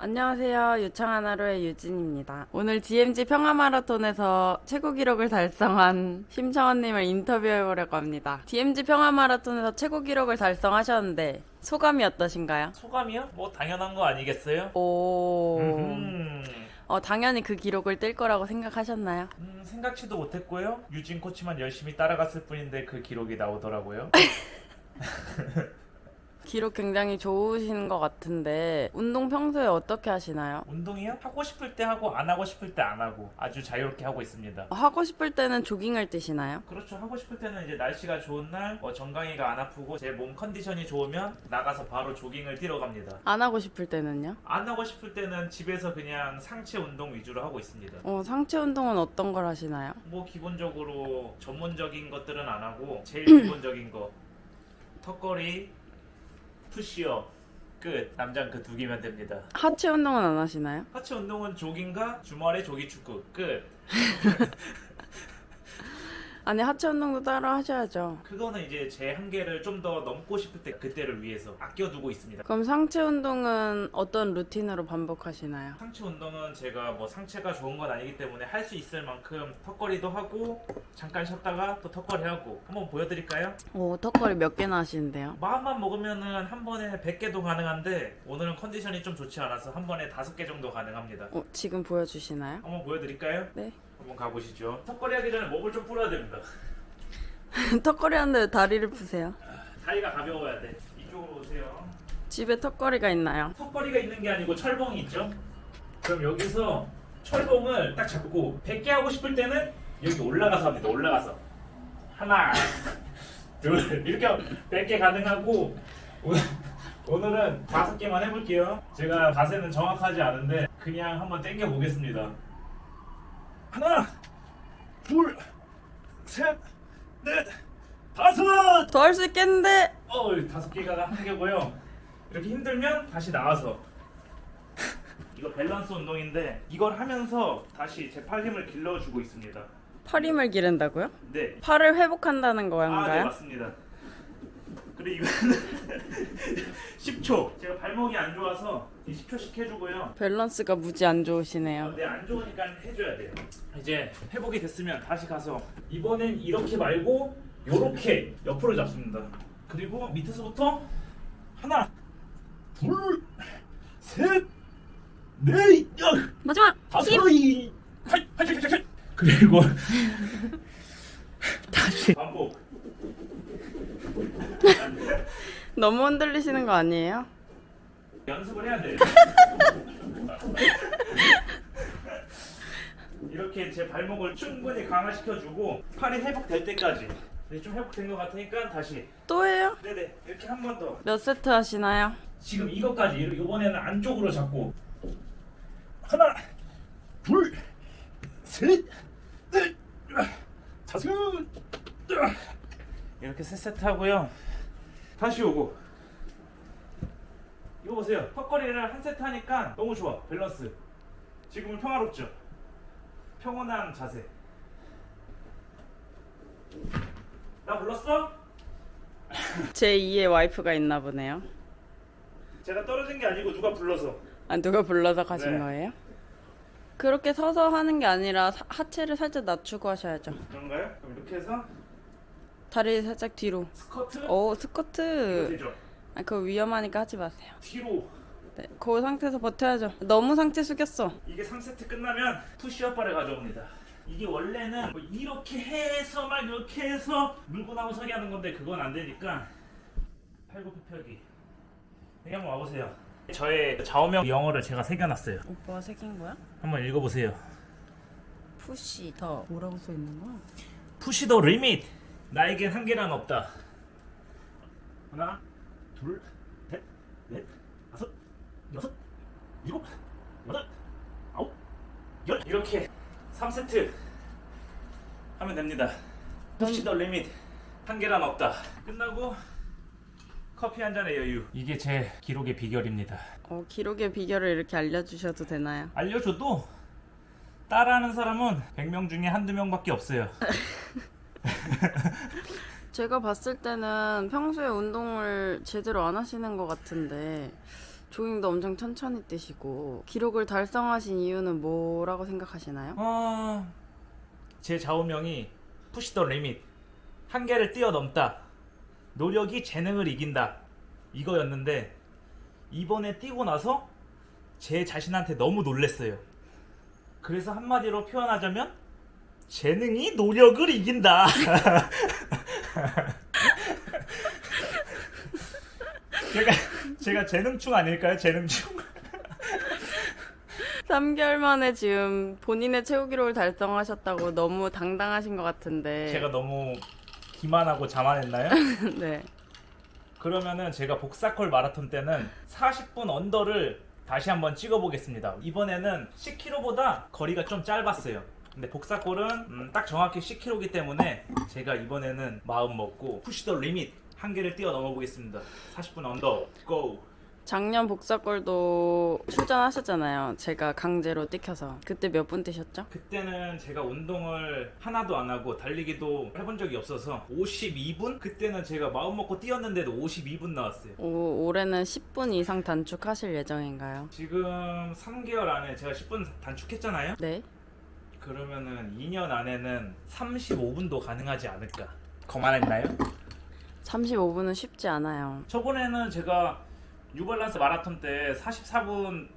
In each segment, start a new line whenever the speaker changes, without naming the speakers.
안녕하세요. 유창한 하루의 유진입니다. 오늘 DMZ 평화마라톤에서 최고 기록을 달성한 심청원님을 인터뷰해보려고 합니다. DMZ 평화마라톤에서 최고 기록을 달성하셨는데 소감이 어떠신가요?
소감이요? 뭐 당연한 거 아니겠어요?
오,
음,
어, 당연히 그 기록을 뗄 거라고 생각하셨나요?
음, 생각지도 못했고요. 유진 코치만 열심히 따라갔을 뿐인데 그 기록이 나오더라고요.
기록 굉장히 좋으신 것 같은데 운동 평소에 어떻게 하시나요?
운동이요? 하고 싶을 때 하고 안 하고 싶을 때 안 하고 아주 자유롭게 하고 있습니다.
하고 싶을 때는 조깅을 뛰시나요?
그렇죠. 하고 싶을 때는 이제 날씨가 좋은 날, 뭐 정강이가 안 아프고 제 몸 컨디션이 좋으면 나가서 바로 조깅을 뛰러 갑니다.
안 하고 싶을 때는요?
안 하고 싶을 때는 집에서 그냥 상체 운동 위주로 하고 있습니다.
어, 상체 운동은 어떤 걸 하시나요?
뭐 기본적으로 전문적인 것들은 안 하고 제일 기본적인 거 턱걸이, 푸시업 끝 남장 그두 개면 됩니다.
하체 운동은 안 하시나요?
하체 운동은 조깅과 주말에 조기 축구 끝.
아니 하체 운동도 따로 하셔야죠.
그거는 이제 제 한계를 좀 더 넘고 싶을 때 그때를 위해서 아껴두고 있습니다.
그럼 상체 운동은 어떤 루틴으로 반복하시나요?
상체 운동은 제가 뭐 상체가 좋은 건 아니기 때문에 할 수 있을 만큼 턱걸이도 하고 잠깐 쉬었다가 또 턱걸이 하고 한번 보여드릴까요?
오 턱걸이 몇 개나 하시는데요?
마음만 먹으면은 한 번에 100개도 가능한데 오늘은 컨디션이 좀 좋지 않아서 한 번에 5개 정도 가능합니다.
어, 지금 보여주시나요?
한번 보여드릴까요?
네.
한번 가보시죠. 턱걸이 하기 전에 목을 좀 풀어야 됩니다.
턱걸이 하는데 왜 다리를 푸세요?
다리가 가벼워야 돼. 이쪽으로 오세요.
집에 턱걸이가 있나요?
턱걸이가 있는 게 아니고 철봉이 있죠? 그럼 여기서 철봉을 딱 잡고 100개 하고 싶을 때는 여기 올라가서 합니다. 올라가서. 하나, 둘, 이렇게 100개 가능하고 오늘, 오늘은 다섯 개만 해볼게요. 제가 자세는 정확하지 않은데 그냥 한번 당겨 보겠습니다. 하나, 둘, 셋, 넷, 다섯!
더 할 수 있겠는데
어, 다섯 개가 한 개고요. 이렇게 힘들면 다시 나와서. 이거 밸런스 운동인데 이걸 하면서 다시 제 팔 힘을 길러주고 있습니다.
팔 힘을 기른다고요?
네.
팔을 회복한다는
아, 네
거인가요?
맞습니다. 그리고 이거는 10초. 제가 발목이 안 좋아서 10초씩 해주고요.
밸런스가 무지 안 좋으시네요.
근데 안 좋으니까 해줘야 돼요. 이제 회복이 됐으면 다시 가서 이번엔 이렇게 말고 요렇게 옆으로 잡습니다. 그리고 밑에서부터 하나, 둘, 셋, 넷, 여,
마지막
다섯, 이, 팔, 팔, 팔, 팔, 팔. 그리고 다시 반복.
너무 흔들리시는 거 아니에요?
연습을 해야 돼. 이렇게 제 발목을 충분히 강화시켜주고 팔이 회복될 때까지. 이제 좀 회복된 것 같으니까 다시.
또 해요?
네네 이렇게 한 번 더.
몇 세트 하시나요?
지금 이것까지 이- 이번에는 안쪽으로 잡고 하나, 둘, 셋, 넷, 다섯. 이렇게 세 세트 하고요. 다시 오고. 이거 보세요. 턱걸이를 한 세트 하니까 너무 좋아. 밸런스. 지금은 평화롭죠. 평온한 자세. 나 불렀어?
제 2의 와이프가 있나 보네요.
제가 떨어진 게 아니고 누가 불러서.
아 누가 불러서 가신
네.
거예요? 그렇게 서서 하는 게 아니라 사- 하체를 살짝 낮추고 하셔야죠.
그런가요? 그럼 이렇게 해서
다리 살짝 뒤로.
스커트.
오
이거
스쿼트.
되죠?
아 그거 위험하니까 하지 마세요.
뒤로.
네, 그 상태에서 버텨야죠. 너무 상체 숙였어.
이게 3세트 끝나면 푸시업 바를 가져옵니다. 이게 원래는 뭐 이렇게 해서 막 이렇게 해서 물고 나무 서기 하는 건데 그건 안 되니까 팔굽혀펴기. 여기 한번 와보세요. 저의 좌우명 영어를 제가 새겨놨어요.
오빠가 새긴 거야?
한번 읽어보세요.
푸시 더 뭐라고 써 있는 거야?
푸시 더 리밋. 나에겐 한계란 없다. 하나, 둘, 셋, 넷, 다섯, 여섯, 일곱, 여덟, 아홉, 열. 이렇게 3세트 하면 됩니다. 푸시 더 리밋. 한 계란 없다. 끝나고 커피 한 잔의 여유. 이게 제 기록의 비결입니다.
어 기록의 비결을 이렇게 알려주셔도 되나요?
알려줘도 따라하는 사람은 100명 중에 한두 명밖에 없어요.
제가 봤을 때는 평소에 운동을 제대로 안 하시는 것 같은데 조깅도 엄청 천천히 뛰시고 기록을 달성하신 이유는 뭐라고 생각하시나요?
어, 제 좌우명이 푸시 더 리밋 한계를 뛰어넘다. 노력이 재능을 이긴다. 이거였는데 이번에 뛰고 나서 제 자신한테 너무 놀랬어요. 그래서 한마디로 표현하자면 재능이 노력을 이긴다 제가 제가 재능충 아닐까요 재능충
3개월 만에 지금 본인의 최고 기록을 달성하셨다고 너무 당당하신 것 같은데.
제가 너무 기만하고 자만했나요?
네.
그러면은 제가 복사콜 마라톤 때는 40분 언더를 다시 한번 찍어보겠습니다. 이번에는 10km보다 거리가 좀 짧았어요. 근데 복사콜은 음, 딱 정확히 10km이기 때문에 제가 이번에는 마음 먹고 푸시 더 리밋 한계를 뛰어 넘어 보겠습니다. 40분 언더 고!
작년 복사골도 출전하셨잖아요. 제가 강제로 뛰켜서. 그때 몇 분 뛰셨죠?
그때는 제가 운동을 하나도 안 하고 달리기도 해본 적이 없어서 52분? 그때는 제가 마음 먹고 뛰었는데도 52분 나왔어요.
오, 올해는 10분 이상 단축하실 예정인가요?
지금 3개월 안에 제가 10분 단축했잖아요.
네.
그러면은 2년 안에는 35분도 가능하지 않을까. 거만했나요?
35분은 쉽지 않아요.
저번에는 제가 뉴발란스 마라톤 때 44분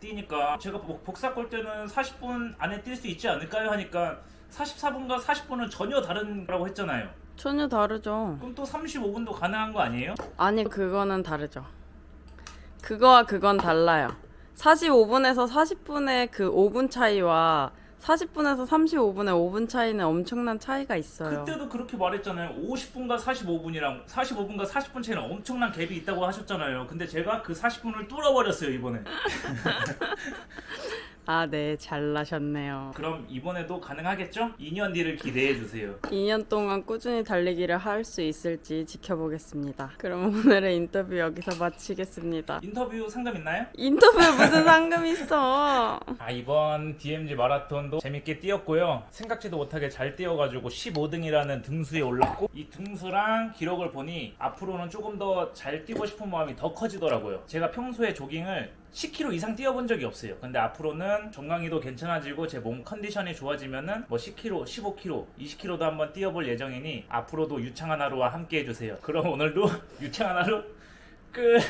뛰니까 제가 복- 복사골 때는 40분 안에 뛸 수 있지 않을까요? 하니까 44분과 40분은 전혀 다른 거라고 했잖아요.
전혀 다르죠.
그럼 또 35분도 가능한 거 아니에요?
아니, 그거는 다르죠. 그거와 그건 달라요. 45분에서 40분의 그 5분 차이와 40분에서 35분의 5분 차이는 엄청난 차이가 있어요.
그때도 그렇게 말했잖아요. 50분과 45분이랑 45분과 40분 차이는 엄청난 갭이 있다고 하셨잖아요. 근데 제가 그 40분을 뚫어버렸어요, 이번에.
아, 네. 잘 나셨네요.
그럼 이번에도 가능하겠죠? 2년 뒤를 기대해 주세요.
2년 동안 꾸준히 달리기를 할 수 있을지 지켜보겠습니다. 그럼 오늘의 인터뷰 여기서 마치겠습니다.
인터뷰 상담 있나요?
인터뷰에 무슨 상금이 있어?
아 이번 DMZ 마라톤도 재밌게 뛰었고요. 생각지도 못하게 잘 뛰어가지고 15등이라는 등수에 올랐고 이 등수랑 기록을 보니 앞으로는 조금 더 잘 뛰고 싶은 마음이 더 커지더라고요. 제가 평소에 조깅을 10km 이상 뛰어본 적이 없어요. 근데 앞으로는 정강이도 괜찮아지고 제 몸 컨디션이 좋아지면은 뭐 10km, 15km, 20km도 한번 뛰어볼 예정이니 앞으로도 유창한 하루와 함께 해주세요. 그럼 오늘도 유창한 하루 끝.